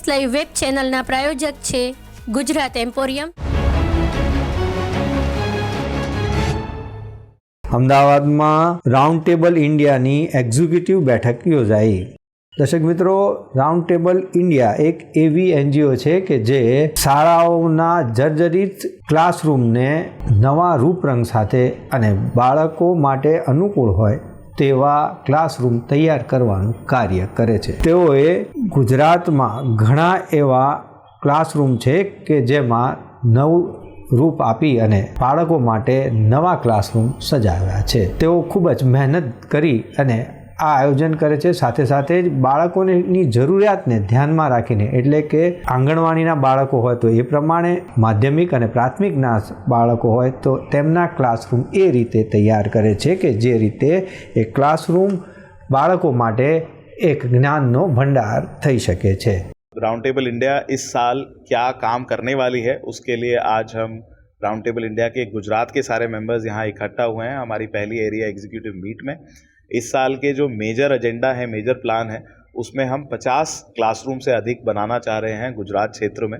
S live web ચેનલના પ્રાયોજક છે ગુજરાત એમ્પોરિયમ. અમદાવાદમાં રાઉન્ડ ટેબલ ઇન્ડિયાની એક્ઝિક્યુટિવ બેઠક યોજાઈ. દર્શક મિત્રો રાઉન્ડ ટેબલ ઇન્ડિયા એક એવી એનજીઓ છે કે જે શાળાઓના જર્જરિત ક્લાસરૂમને નવા રૂપરંગ સાથે અને બાળકો માટે અનુકૂળ હોય તેવા ક્લાસરૂમ તૈયાર કરવાનું કાર્ય કરે છે. તેઓએ ગુજરાતમાં ઘણા એવા ક્લાસરૂમ છે કે જેમાં નવું રૂપ આપી અને બાળકો માટે નવા ક્લાસરૂમ સજાવ્યા છે. તેઓ ખૂબ જ મહેનત કરી અને આ આયોજન કરે છે સાથે સાથે જ બાળકોની જરૂરિયાતને ધ્યાનમાં રાખીને એટલે કે આંગણવાડીના બાળકો હોય તો એ પ્રમાણે માધ્યમિક અને પ્રાથમિકના બાળકો હોય તો તેમના ક્લાસરૂમ એ રીતે તૈયાર કરે છે કે જે રીતે એ ક્લાસરૂમ બાળકો માટે એક જ્ઞાનનો ભંડાર થઈ શકે છે राउंड टेबल इंडिया इस साल क्या काम करने वाली है उसके लिए आज हम राउंड टेबल इंडिया के गुजरात के सारे मेंबर्स यहाँ इकट्ठा हुए हैं हमारी पहली एरिया एग्जीक्यूटिव मीट में इस साल के जो मेजर एजेंडा है, मेजर प्लान है, उसमें हम 50 क्लासरूम से अधिक बनाना चाह रहे हैं गुजरात क्षेत्र में।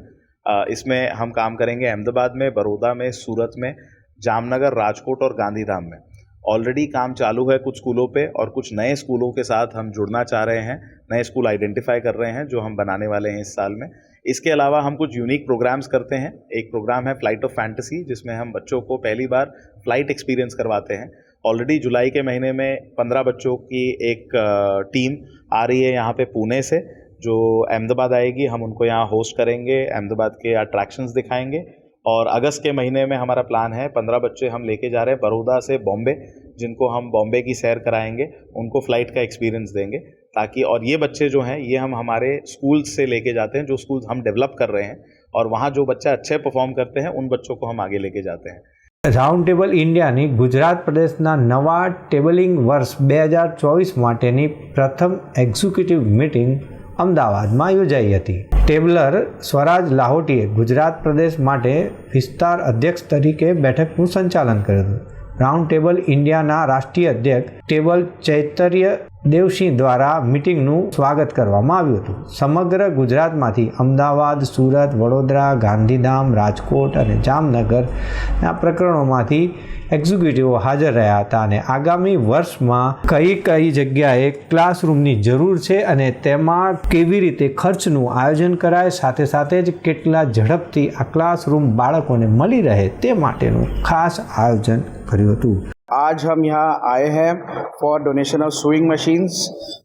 इसमें हम काम करेंगे अहमदाबाद में, बड़ौदा में, सूरत में, जामनगर, राजकोट और गांधीधाम में। ऑलरेडी काम चालू है कुछ स्कूलों पे और कुछ नए स्कूलों के साथ हम जुड़ना चाह रहे हैं, नए स्कूल आइडेंटिफाई कर रहे हैं जो हम बनाने वाले हैं इस साल में। इसके अलावा हम कुछ यूनिक प्रोग्राम्स करते हैं। एक प्रोग्राम है फ़्लाइट ऑफ़ फैंटेसी जिसमें हम बच्चों को पहली बार फ़्लाइट एक्सपीरियंस करवाते हैं। ऑलरेडी जुलाई के महीने में पंद्रह बच्चों की एक टीम आ रही है यहाँ पे पुणे से, जो अहमदाबाद आएगी, हम उनको यहाँ होस्ट करेंगे, अहमदाबाद के अट्रैक्शंस दिखाएँगे। और अगस्त के महीने में हमारा प्लान है, पंद्रह बच्चे हम लेके जा रहे हैं बड़ौदा से बॉम्बे, जिनको हम बॉम्बे की सैर कराएँगे, उनको फ़्लाइट का एक्सपीरियंस देंगे, ताकि, और ये बच्चे जो हैं, ये हम हमारे स्कूल से लेके जाते हैं, जो स्कूल हम डेवलप कर रहे हैं, और वहाँ जो बच्चे अच्छे परफॉर्म करते हैं, उन बच्चों को हम आगे लेके जाते हैं। રાઉન્ડ ટેબલ ઇન્ડિયાની ગુજરાત પ્રદેશના નવા ટેબલિંગ વર્ષ બે હજાર ચોવીસ માટેની પ્રથમ એક્ઝિક્યુટિવ મિટિંગ અમદાવાદમાં યોજાઈ હતી. ટેબલર સ્વરાજ લાહોટીએ ગુજરાત પ્રદેશ માટે વિસ્તાર અધ્યક્ષ તરીકે બેઠકનું સંચાલન કર્યું હતું. રાઉન્ડ ટેબલ ઇન્ડિયાના રાષ્ટ્રીય અધ્યક્ષ ટેબલ ચૈતન્ય દેવસિંહ દ્વારા મિટિંગનું સ્વાગત કરવામાં આવ્યું હતું. સમગ્ર ગુજરાતમાંથી અમદાવાદ, સુરત, વડોદરા, ગાંધીધામ, રાજકોટ અને જામનગરના પ્રકરણોમાંથી એક્ઝિક્યુટિવો હાજર રહ્યા હતા અને આગામી વર્ષમાં કઈ કઈ જગ્યાએ ક્લાસરૂમની જરૂર છે અને તેમાં કેવી રીતે ખર્ચનું આયોજન કરાય, સાથે સાથે જ કેટલા ઝડપથી આ ક્લાસરૂમ બાળકોને મળી રહે તે માટેનું ખાસ આયોજન કર્યું હતું. आज हम यहाँ आए हैं for donation of sewing machines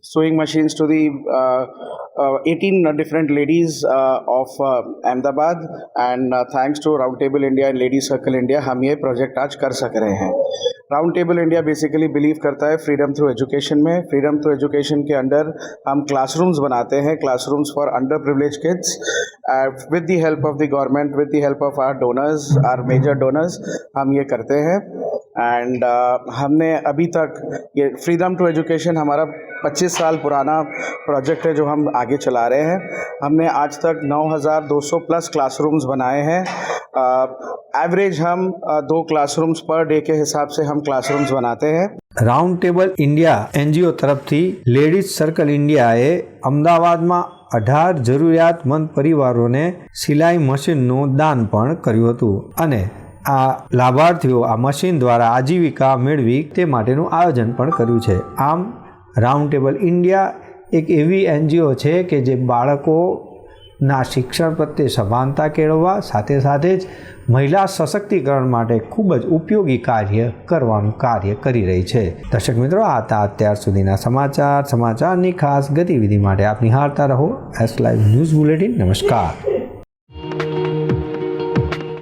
sewing machines to the eighteen different ladies of Ahmedabad and thanks to round table India and ladies circle India हम ये प्रोजेक्ट आज कर सक रहे हैं. Round table India basically believe करता है फ्रीडम थ्रू एजुकेशन में. फ्रीडम थ्रू एजुकेशन के अंडर हम क्लासरूम्स बनाते हैं classrooms for under privilege kids with the help of the government with the help of our donors our major donors हम ये करते हैं. एंड हमने अभी तक ये फ्रीडम टू एजुकेशन हमारा 25 साल पुराना प्रोजेक्ट है जो हम आगे चला रहे हैं हमने आज तक 9,200 प्लस क्लासरूम्स बनाए हैं एवरेज हम अ, दो क्लासरूम्स पर डे के हिसाब से हम क्लासरूम्स बनाते हैं રાઉન્ડ ટેબલ ઇન્ડિયા એનજીઓ તરફથી લેડીઝ સર્કલ ઇન્ડિયાએ અમદાવાદમાં અઢાર જરૂરિયાતમંદ પરિવારોને સિલાઈ મશીનનું દાન પણ કર્યું હતું અને આ લાભાર્થીઓ આ મશીન દ્વારા આજીવિકા મેળવી તે માટેનું આયોજન પણ કર્યું છે. આમ રાઉન્ડ ટેબલ ઇન્ડિયા એક એવી એનજીઓ છે કે જે બાળકોના શિક્ષણ પ્રત્યે સભાનતા કેળવવા, સાથે સાથે જ મહિલા સશક્તિકરણ માટે ખૂબ જ ઉપયોગી કાર્ય કરવાનું કાર્ય કરી રહી છે. દર્શક મિત્રો, આ હતા અત્યાર સુધીના સમાચાર. સમાચારની ખાસ ગતિવિધિ માટે આપ નિહાળતા રહો. એસ લાઈવ ન્યૂઝ બુલેટિન નમસ્કાર.